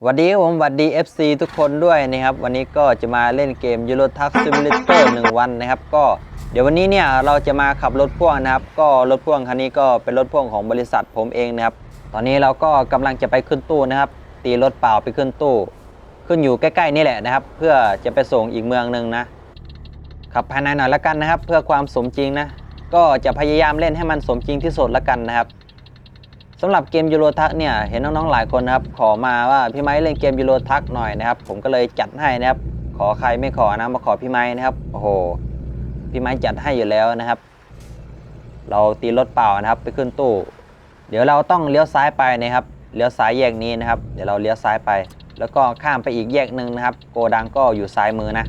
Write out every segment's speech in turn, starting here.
สวัสดีครับผมสวัสดี FC ทุกคนด้วยนะครับ วันนี้ก็จะมาเล่นเกม Euro Truck Simulator 1วันนะครับ ก็เดี๋ยววันนี้เนี่ยเราจะมาขับรถพ่วงนะครับ ก็รถพ่วงคันนี้ก็เป็นรถพ่วงของบริษัทผมเองนะครับ ตอนนี้เราก็กำลังจะไปขึ้นตู้นะครับ ตีรถเปล่าไปขึ้นตู้ ขึ้นอยู่ใกล้ๆนี่แหละนะครับ เพื่อจะไปส่งอีกเมืองหนึ่งนะขับภายในหน่อยละกันนะครับ เพื่อความสมจริงนะก็จะพยายามเล่นให้มันสมจริงที่สุดละกันนะครับ สำหรับเกมยูโรทักเนี่ยเห็นน้องๆหลายคนนะครับขอมาว่าพี่ไม้เล่นเกมยูโรทักหน่อยนะครับ ผมก็เลยจัดให้นะครับ ขอใครไม่ขอนะมาขอพี่ไม้นะครับโอ้โหพี่ไม้จัดให้อยู่แล้วนะครับ เราตีรถเปล่านะครับ ไปขึ้นตู้ เดี๋ยวเราต้องเลี้ยวซ้ายไปนะครับเลี้ยวซ้ายแยกนี้นะครับ เดี๋ยวเราเลี้ยวซ้ายไป แล้วก็ข้ามไปอีกแยกหนึ่งนะครับ โกดังก็อยู่ซ้ายมือนะ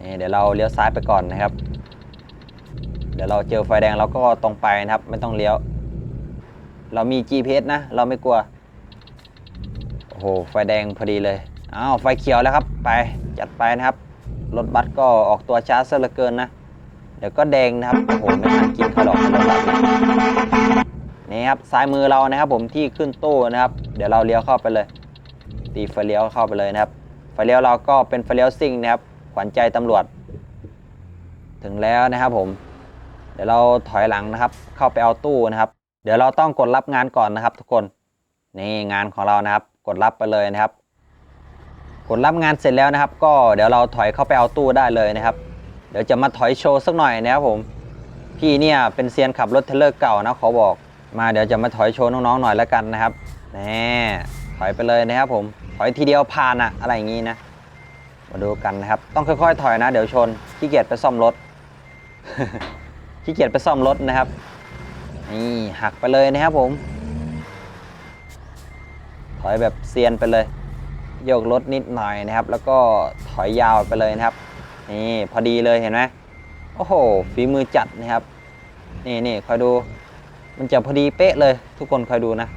นี่เดี๋ยวเราเลี้ยวซ้ายไปก่อนนะครับ เดี๋ยวเราเจอไฟแดงเราก็ตรงไปนะครับ ไม่ต้องเลี้ยว เรามี GPS นะ เราไม่กลัว โอ้โห ไฟแดงพอดีเลย อ้าว ไฟเขียวแล้วครับ ไป จัดไปนะครับ รถบัสก็ออกตัวช้าซะเหลือเกินนะ เดี๋ยวก็แดงนะครับ โอ้โห ไม่ทันกินเขาหรอกรถบัสเนี่ยนี่ครับ ซ้ายมือเรานะครับ ผม ที่ขึ้นตู้นะครับ เดี๋ยวเราเลี้ยวเข้าไปเลย ตีไฟเลี้ยวเข้าไปเลยนะครับ ไฟเลี้ยวเราก็เป็นไฟเลี้ยวซิ่งนะครับ ขวัญใจตำรวจ ถึงแล้วนะครับผม เดี๋ยวเราถอยหลังนะครับ เข้าไปเอาตู้นะครับ เดี๋ยวเราต้องกดรับงานก่อนนะครับทุกคน นี่งานของเรานะครับ กดรับไปเลยนะครับ กดรับงานเสร็จแล้วนะครับ ก็เดี๋ยวเราถอยเข้าไปเอาตู้ได้เลยนะครับ เดี๋ยวจะมาถอยโชว์สักหน่อยนะครับผม พี่เนี่ยเป็นเซียนขับรถเทเลอร์เก่านะขอบอก มาเดี๋ยวจะมาถอยโชว์น้องๆหน่อยแล้วกันนะครับนี่ถอยไปเลยนะครับผม ถอยทีเดียวผ่านอะอะไรอย่างงี้นะ มาดูกันนะครับ ต้องค่อยๆ ถอยนะ เดี๋ยวชนขี้เกียจไปซ่อมรถขี้เกียจไปซ่อมรถนะครับ นี่หักไปเลยนะครับผม ถอยแบบเซียนไปเลย โยกรถนิดหน่อยนะครับ แล้วก็ถอยยาวไปเลยนะครับ นี่พอดีเลยเห็นไหมโอ้โหฝีมือจัดนะครับ นี่นี่คอยดู มันจะพอดีเป๊ะเลย ทุกคนคอยดูนะ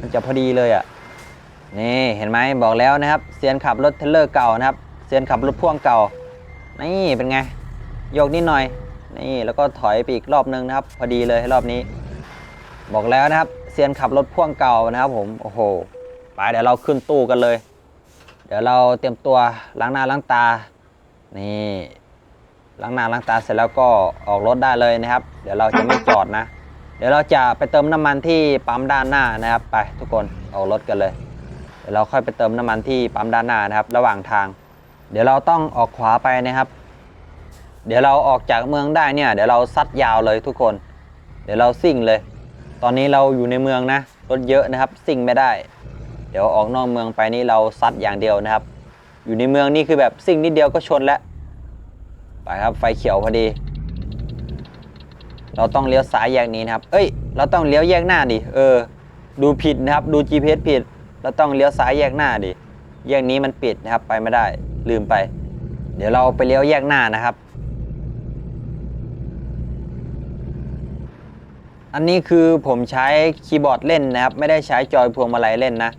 มันจะพอดีเลยอะ่ะนี่เห็นไหมบอกแล้วนะครับเซียนขับรถเทเลอร์เก่านะครับเซียนขับรถพ่วงเก่า นี่เป็นไงโยกนิดหน่อย นี่แล้วก็ถอยไปอีกรอบนึงนะครับ พอดีเลยรอบนี้ บอกแล้วนะครับเซียนขับรถพ่วงเก่านะครับผมโอ้โหไปเดี๋ยวเราขึ้นตู้กันเลย เดี๋ยวเราเตรียมตัวล้างหน้าล้างตานี่ล้างหน้าล้างตาเสร็จแล้วก็ออกรถได้เลยนะครับ เดี๋ยวเราจะไม่จอดนะ เดี๋ยวเราจะไปเติมน้ำมันที่ปั๊มด้านหน้านะครับ ไปทุกคนออกรถกันเลย เดี๋ยวเราค่อยไปเติมน้ำมันที่ปั๊มด้านหน้านะครับ ระหว่างทาง เดี๋ยวเราต้องออกขวาไปนะครับ เดี๋ยวเราออกจากเมืองได้เนี่ย เดี๋ยวเราซัดยาวเลยทุกคน เดี๋ยวเราซิ่งเลย ตอนนี้เราอยู่ในเมืองนะรถเยอะนะครับซิ่งไม่ได้ เดี๋ยวออกนอกเมืองไปนี่เราซัดอย่างเดียวนะครับ อยู่ในเมืองนี่คือแบบซิ่งนิดเดียวก็ชนแล้วไปครับไฟเขียวพอดี เราต้องเลี้ยวซ้ายแยกนี้นะครับ เอ้ย เราต้องเลี้ยวแยกหน้าดิเออ ดูผิดนะครับ ดู GPS ผิด เราต้องเลี้ยวซ้ายแยกหน้าดิแยกนี้มันปิดนะครับไปไม่ได้ลืมไป เดี๋ยวเราไปเลี้ยวแยกหน้านะครับ อันนี้คือผมใช้คีย์บอร์ดเล่นนะครับ ไม่ได้ใช้จอยพวงมาลัยเล่นนะ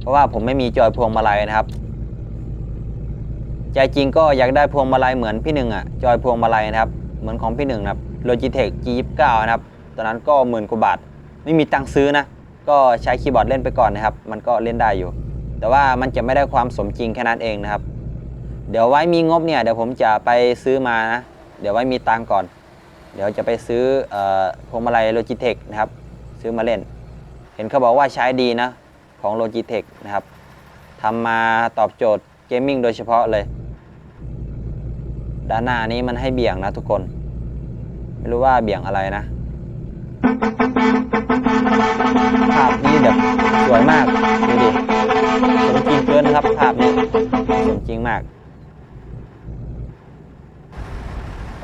เพราะว่าผมไม่มีจอยพวงมาลัยนะครับใจจริงก็อยากได้พวงมาลัยเหมือนพี่หนึ่งอะจอยพวงมาลัยนะครับ เหมือนของพี่หนึ่งนะครับ Logitech G29 นะครับตอนนั้นก็หมื่นกว่าบาท ไม่มีตังค์ซื้อนะ ก็ใช้คีย์บอร์ดเล่นไปก่อนนะครับ มันก็เล่นได้อยู่ แต่ว่ามันจะไม่ได้ความสมจริงแค่นั้นเองนะครับ เดี๋ยวไว้มีงบเนี่ยเดี๋ยวผมจะไปซื้อมานะ เดี๋ยวไว้มีตังค์ก่อน เดี๋ยวจะไปซื้อพวงมาลัย Logitech นะครับ ซื้อมาเล่น เห็นเขาบอกว่าใช้ดีนะ ของ Logitech นะครับทำมาตอบโจทย์เกมมิ่งโดยเฉพาะเลย ด้านหน้านี้มันให้เบี่ยงนะทุกคน ไม่รู้ว่าเบี่ยงอะไรนะ ภาพนี้แบบสวยมาก ดูดิ สมจริงเกินครับภาพนี้ สมจริงมาก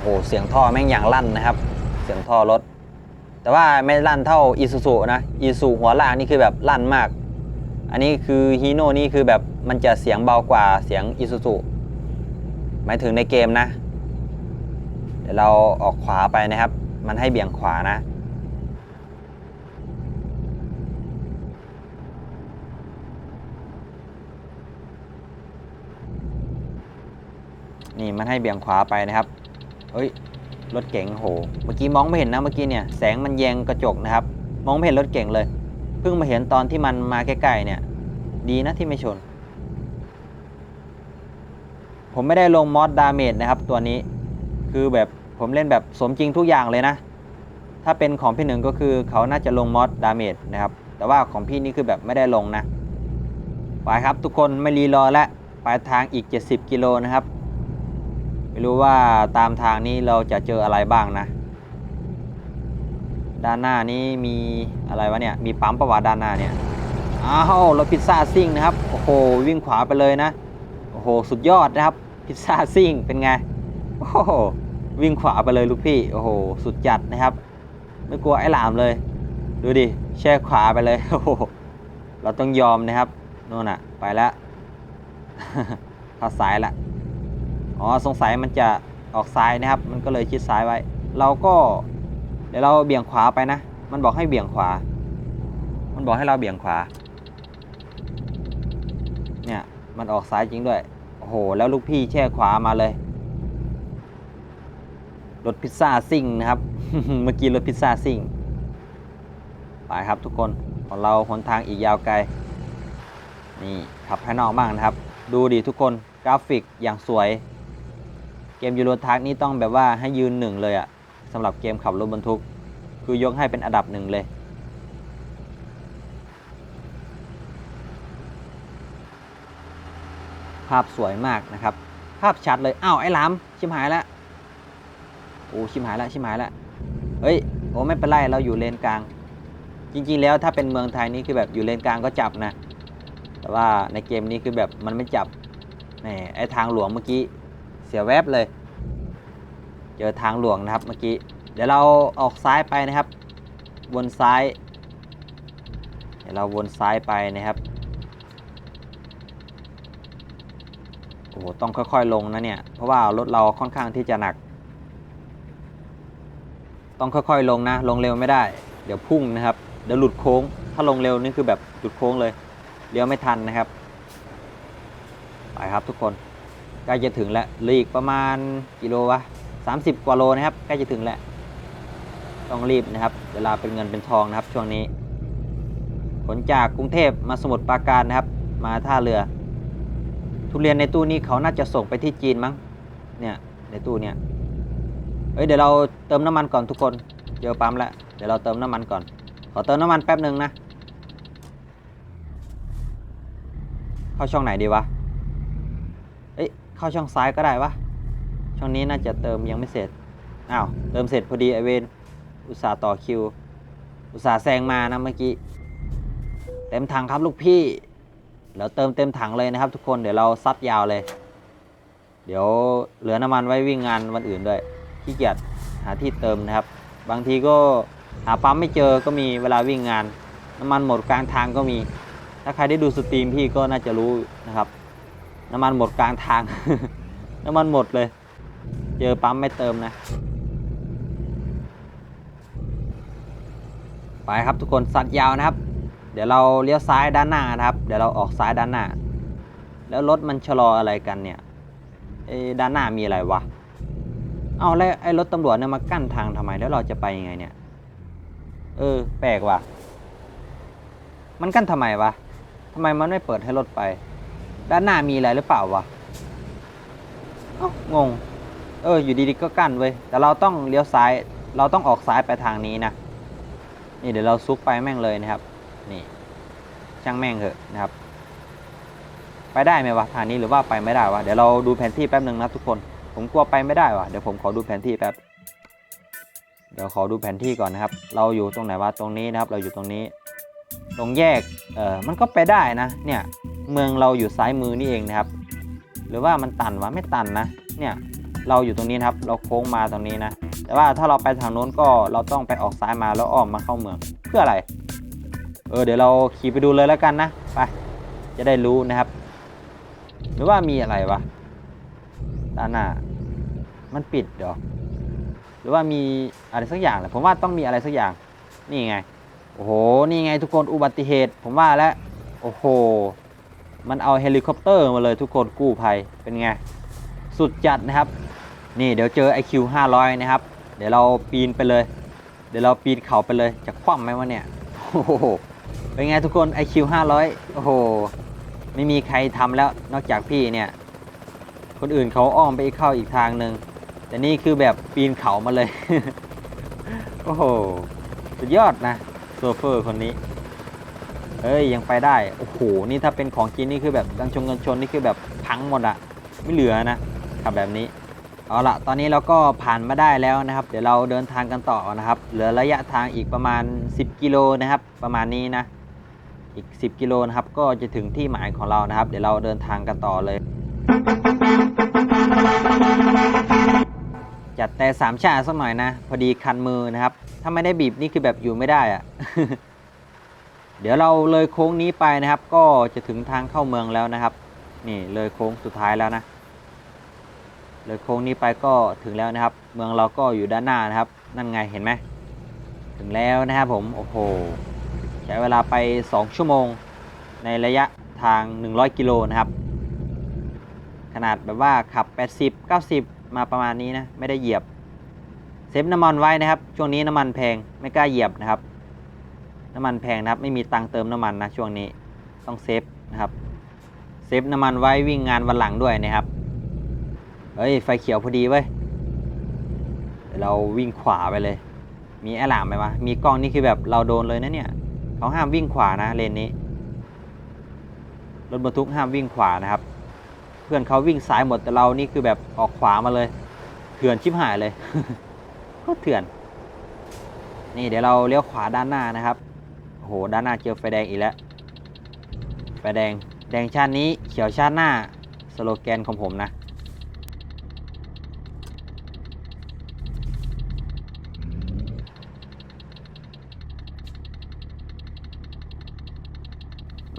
โอ้โหเสียงท่อแม่งอย่างลั่นนะครับ เสียงท่อรถ แต่ว่าไม่ลั่นเท่าอีซูซูนะอีซูหัวลางนี่คือแบบลั่นมาก อันนี้คือฮีโน่นี่คือแบบมันจะเสียงเบากว่าเสียงอีซูซูหมายถึงในเกมนะ เดี๋ยวเราออกขวาไปนะครับ มันให้เบี่ยงขวานะนี่มันให้เบี่ยงขวาไปนะครับ เฮ้ย รถเก๋งโห เมื่อกี้มองไม่เห็นนะเมื่อกี้เนี่ย แสงมันแยงกระจกนะครับ มองไม่เห็นรถเก๋งเลย เพิ่งมาเห็นตอนที่มันมาใกล้ๆเนี่ย ดีนะที่ไม่ชน ผมไม่ได้ลงมอสดาเมจนะครับ ตัวนี้ คือแบบผมเล่นแบบสมจริงทุกอย่างเลยนะ ถ้าเป็นของพี่หนึ่งก็คือเขาน่าจะลงมอสดาเมจนะครับ แต่ว่าของพี่นี่คือแบบไม่ได้ลงนะ ไปครับทุกคนไม่รีรอและปลายทางอีก 70 กิโลนะครับ ไม่รู้ว่าตามทางนี้เราจะเจออะไรบ้างนะ ด้านหน้านี้มีอะไรวะเนี่ย มีปั๊มประวัติด้านหน้าเนี่ย อ้าวรถพิซซ่าซิ่งนะครับ โอ้โห วิ่งขวาไปเลยนะ โอ้โห สุดยอดนะครับ พิซซ่าซิ่ง เป็นไง โอ้โห วิ่งขวาไปเลยลูกพี่ โอ้โห สุดจัดนะครับ ไม่กลัวไอ้หลามเลย ดูดิ แช่ขวาไปเลย โอ้โห เราต้องยอมนะครับ โน่นน่ะไปแล้วเข้าซ้ายละ อ๋อสงสัยมันจะออกซ้ายนะครับ มันก็เลยชิดซ้ายไว้ เราก็เดี๋ยวเราเบี่ยงขวาไปนะ มันบอกให้เบี่ยงขวา มันบอกให้เราเบี่ยงขวา เนี่ยมันออกซ้ายจริงด้วย โอ้โห แล้วลูกพี่แช่ขวามาเลย รถพิซซ่าซิ่งนะครับ เมื่อกี้รถพิซซ่าซิ่ง ไปครับทุกคนของเราหนทางอีกยาวไกล นี่ขับภายนอกบ้างนะครับ ดูดิทุกคนกราฟิกอย่างสวย เกมยูโรทักนี่ต้องแบบว่าให้ยืนหนึ่งเลยอะสำหรับเกมขับรถบรรทุก คือยกให้เป็นอันดับหนึ่งเลยภาพสวยมากนะครับ ภาพชัดเลยอ้าวไอ้ลามชิมหายแล้วโอ้ชิมหายแล้วชิมหายแล้วเฮ้ยโอ้ไม่เป็นไรเราอยู่เลนกลาง จริงๆแล้วถ้าเป็นเมืองไทยนี่คือแบบอยู่เลนกลางก็จับนะ แต่ว่าในเกมนี้คือแบบมันไม่จับแหมไอ้ทางหลวงเมื่อกี้ สียแวบเลย เจอทางหลวงนะครับเมื่อกี้ เดี๋ยวเราออกซ้ายไปนะครับ วนซ้าย เดี๋ยวเราวนซ้ายไปนะครับ โอ้โห ต้องค่อยๆลงนะเนี่ย เพราะว่ารถเราค่อนข้างที่จะหนัก ต้องค่อยๆลงนะ ลงเร็วไม่ได้ เดี๋ยวพุ่งนะครับ เดี๋ยวหลุดโค้ง ถ้าลงเร็วนี่คือแบบหลุดโค้งเลย เลี้ยวไม่ทันนะครับ ไปครับทุกคน ใกล้จะถึงแล้วเหลืออีกประมาณกิโลวะ30 กว่าโลนะครับใกล้จะถึงแล้ว ต้องรีบนะครับ เวลาเป็นเงินเป็นทองนะครับ ช่วงนี้ ขนจากกรุงเทพมาสมุทรปราการนะครับ มาท่าเรือ ทุเรียนในตู้นี้เขาน่าจะส่งไปที่จีนมั้ง เนี่ยในตู้เนี่ยเอ้ยเดี๋ยวเราเติมน้ำมันก่อนทุกคนเจอปั๊มแล้วเดี๋ยวเราเติมน้ำมันก่อน ขอเติมน้ำมันแป๊บหนึ่งนะ เข้าช่องไหนดีวะ เข้าช่องซ้ายก็ได้วะช่องนี้น่าจะเติมยังไม่เสร็จ อ้าว เติมเสร็จพอดีไอเวนอุตส่าห์ต่อคิว อุตส่าห์แซงมานะเมื่อกี้ เต็มถังครับลูกพี่ แล้วเติมเต็มถังเลยนะครับ ทุกคน เดี๋ยวเราซัดยาวเลย เดี๋ยวเหลือน้ำมันไว้วิ่งงานวันอื่นด้วย ขี้เกียจหาที่เติมนะครับ บางทีก็หาปั๊มไม่เจอก็มีเวลาวิ่งงาน น้ำมันหมดกลางทางก็มี ถ้าใครได้ดูสตรีมพี่ก็น่าจะรู้นะครับ น้ำมันหมดกลางทาง น้ำมันหมดเลย เจอปั๊มไม่เติมนะ ไปครับทุกคนสัตว์ยาวนะครับ เดี๋ยวเราเลี้ยวซ้ายด้านหน้านะครับ เดี๋ยวเราออกซ้ายด้านหน้า แล้วรถมันชะลออะไรกันเนี่ยเอ้ด้านหน้ามีอะไรวะ เอาแล้วไอ้รถตำรวจเนี่ยมากั้นทางทำไม แล้วเราจะไปยังไงเนี่ย เออ แปลกว่ะ มันกั้นทำไมวะทำไมมันไม่เปิดให้รถไป ด้านหน้ามีอะไรหรือเปล่าวะเอ้างง เออ อยู่ดีๆก็กั้นเว้ย แต่เราต้องเลี้ยวซ้าย เราต้องออกซ้ายไปทางนี้นะ นี่เดี๋ยวเราซุกไปแม่งเลยนะครับ นี่ช่างแม่งเถอะนะครับ ไปได้ไหมวะทางนี้หรือว่าไปไม่ได้วะ เดี๋ยวเราดูแผนที่แป๊บหนึ่งนะทุกคน ผมกลัวไปไม่ได้วะเดี๋ยวผมขอดูแผนที่แป๊บ เดี๋ยวขอดูแผนที่ก่อนนะครับ เราอยู่ตรงไหนวะ ตรงนี้นะครับ เราอยู่ตรงนี้ ตรงแยก เออมันก็ไปได้นะ เนี่ย เมืองเราอยู่ซ้ายมือนี่เองนะครับ หรือว่ามันตันวะไม่ตันนะเนี่ยเราอยู่ตรงนี้นะครับ เราโค้งมาตรงนี้นะ แต่ว่าถ้าเราไปทางโน้นก็เราต้องไปออกซ้ายมาแล้วอ้อมมาเข้าเมืองเพื่ออะไร เออเดี๋ยวเราขี่ไปดูเลยแล้วกันนะไปจะได้รู้นะครับ หรือว่ามีอะไรวะด้านหน้ามันปิดเหรอหรือว่ามีอะไรสักอย่างแหละผมว่าต้องมีอะไรสักอย่างนี่ไงโอ้โหนี่ไงทุกคนอุบัติเหตุ ผมว่าแล้วโอ้โห มันเอาเฮลิคอปเตอร์มาเลยทุกคนกู้ภัยเป็นไง สุดจัดนะครับ นี่เดี๋ยวเจอ IQ 500 นะครับ เดี๋ยวเราปีนไปเลย เดี๋ยวเราปีนเขาไปเลยจะคว่ำไหมวะเนี่ยโอ้โหเป็นไงทุกคน IQ 500 โอ้โห ไม่มีใครทำแล้วนอกจากพี่เนี่ย คนอื่นเขาอ้อมไปเข้าอีกทางหนึ่งแต่นี่คือแบบปีนเขามาเลย โอ้โห สุดยอดนะโซเฟอร์คนนี้ เอ้ยยังไปได้ โอ้โห นี่ถ้าเป็นของจริงนี่คือแบบกังชงกันชนนี่คือแบบพังหมดอะไม่เหลือนะขับแบบนี้ เอาละตอนนี้เราก็ผ่านมาได้แล้วนะครับ เดี๋ยวเราเดินทางกันต่อนะครับ เหลือระยะทางอีกประมาณ 10 กิโลนะครับ ประมาณนี้นะ อีก 10 กิโลนะครับ ก็จะถึงที่หมายของเรานะครับ เดี๋ยวเราเดินทางกันต่อเลย จัดแต่สามชาสักหน่อยนะ พอดีคันมือนะครับ ถ้าไม่ได้บีบนี่คือแบบอยู่ไม่ได้อะ เดี๋ยวเราเลยโค้งนี้ไปนะครับ ก็จะถึงทางเข้าเมืองแล้วนะครับ นี่เลยโค้งสุดท้ายแล้วนะ เลยโค้งนี้ไปก็ถึงแล้วนะครับ เมืองเราก็อยู่ด้านหน้านะครับ นั่นไงเห็นไหมถึงแล้วนะครับผมโอ้โหใช้เวลาไป 2 ชั่วโมง ในระยะทาง 100 กิโลนะครับ ขนาดแบบว่าขับ 80 90 มาประมาณนี้นะ ไม่ได้เหยียบ เซฟน้ำมันไว้นะครับ ช่วงนี้น้ำมันแพงไม่กล้าเหยียบนะครับ น้ำมันแพงนะครับ ไม่มีตังเติมน้ำมันนะช่วงนี้ต้องเซฟนะครับเซฟน้ำมันไว้วิ่งงานวันหลังด้วยนะครับเฮ้ยไฟเขียวพอดีเว้ยเดี๋ยวเราวิ่งขวาไปเลย มีแอลามไหมวะมีกล้องนี่คือแบบเราโดนเลยนะเนี่ยเขาห้ามวิ่งขวานะเลนนี้รถบรรทุกห้ามวิ่งขวานะครับ เพื่อนเขาวิ่งซ้ายหมดแต่เรานี่คือแบบออกขวามาเลยเถื่อนชิบหายเลยก็เถื่อน นี่เดี๋ยวเราเลี้ยวขวาด้านหน้านะครับ หด้านหน้าเจอไฟแดงอีกแล้ว ไฟแดง แดงชาตินี้ เขียวชาติหน้า สโลแกนของผมนะ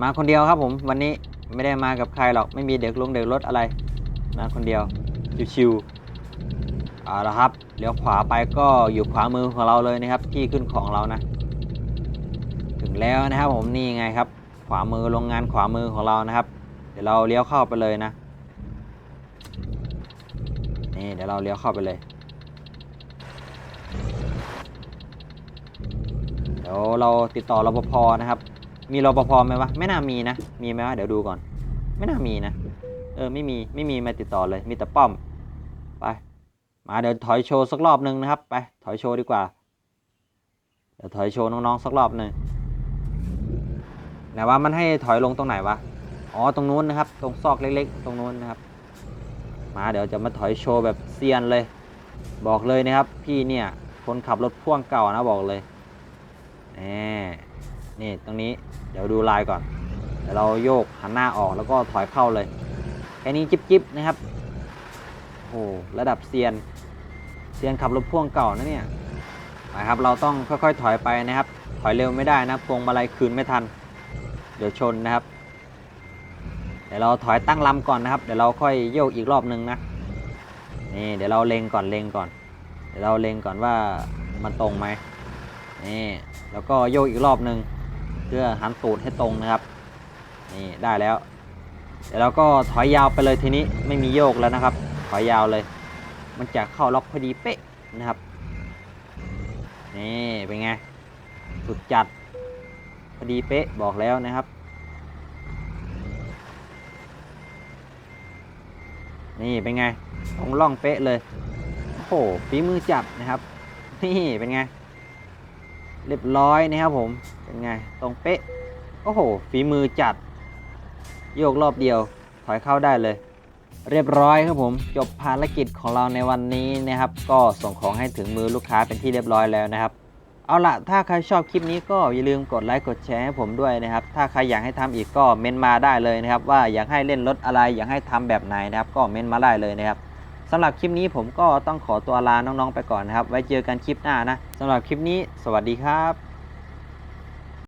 มาคนเดียวครับผม วันนี้ไม่ได้มากับใครหรอก ไม่มีเด็กลงเด็กรถอะไร มาคนเดียว ชิวๆเอาละครับ เลี้ยวขวาไปก็อยู่ขวามือของเราเลยนะครับ ที่ขึ้นของเรานะ ถึงแล้วนะครับผมนี่ไงครับ ขวามือโรงงานขวามือของเรานะครับ เดี๋ยวเราเลี้ยวเข้าไปเลยนะ นี่เดี๋ยวเราเลี้ยวเข้าไปเลยเดี๋ยวเราติดต่อรปภนะครับ มีรปภไหมวะไม่น่ามีนะ มีไหมวะเดี๋ยวดูก่อน ไม่น่ามีนะ เออไม่มีไม่มีมาติดต่อเลย มีแต่ป้อมไปมาเดี๋ยวถอยโชว์สักรอบหนึ่งนะครับ ไปถอยโชว์ดีกว่าเดี๋ยวถอยโชว์น้องๆสักรอบหนึ่ง แต่ว่ามันให้ถอยลงตรงไหนวะ อ๋อ ตรงนู้นนะครับ ตรงซอกเล็ก ๆ ตรงนู้นนะครับ มาเดี๋ยวจะมาถอยโชว์แบบเซียนเลย บอกเลยนะครับ พี่เนี่ยคนขับรถพ่วงเก่านะบอกเลยนี่นี่ตรงนี้เดี๋ยวดูลายก่อน เดี๋ยวเราโยกหันหน้าออกแล้วก็ถอยเข้าเลย แค่นี้จิ๊บๆนะครับ โอ้ระดับเซียน เซียนขับรถพ่วงเก่านะเนี่ยไปครับ เราต้องค่อยๆถอยไปนะครับ ถอยเร็วไม่ได้นะพวงมาลัยคืนไม่ทัน เดี๋ยวชนนะครับ เดี๋ยวเราถอยตั้งลำก่อนนะครับ เดี๋ยวเราค่อยโยกอีกรอบนึงนะ นี่เดี๋ยวเราเล็งก่อนเล็งก่อน เดี๋ยวเราเล็งก่อนว่ามันตรงไหมนี่แล้วก็โยกอีกรอบนึง เพื่อหันตูดให้ตรงนะครับ นี่ได้แล้ว เดี๋ยวเราก็ถอยยาวไปเลยทีนี้ไม่มีโยกแล้วนะครับ ถอยยาวเลย มันจะเข้าล็อกพอดีเป๊ะนะครับ นี่เป็นไง สุดจัด พอดีเป๊ะบอกแล้วนะครับ นี่เป็นไงตรงร่องเป๊ะเลย โอ้โหฝีมือจัดนะครับ นี่เป็นไง เรียบร้อยนะครับผม เป็นไง ตรงเป๊ะ โอ้โหฝีมือจัด โยกรอบเดียว ถอยเข้าได้เลยเรียบร้อยครับผม จบภารกิจของเราในวันนี้นะครับ ก็ส่งของให้ถึงมือลูกค้าเป็นที่เรียบร้อยแล้วนะครับ เอาละถ้าใครชอบคลิปนี้ก็อย่าลืมกดไลค์กดแชร์ให้ผมด้วยนะครับ ถ้าใครอยากให้ทำอีกก็เม้นมาได้เลยนะครับ ว่าอยากให้เล่นรถอะไรอยากให้ทำแบบไหนนะครับ ก็เม้นมาได้เลยนะครับสำหรับคลิปนี้ผมก็ต้องขอตัวลาน้องๆไปก่อนนะครับ ไว้เจอกันคลิปหน้านะสำหรับคลิปนี้ สวัสดีครับ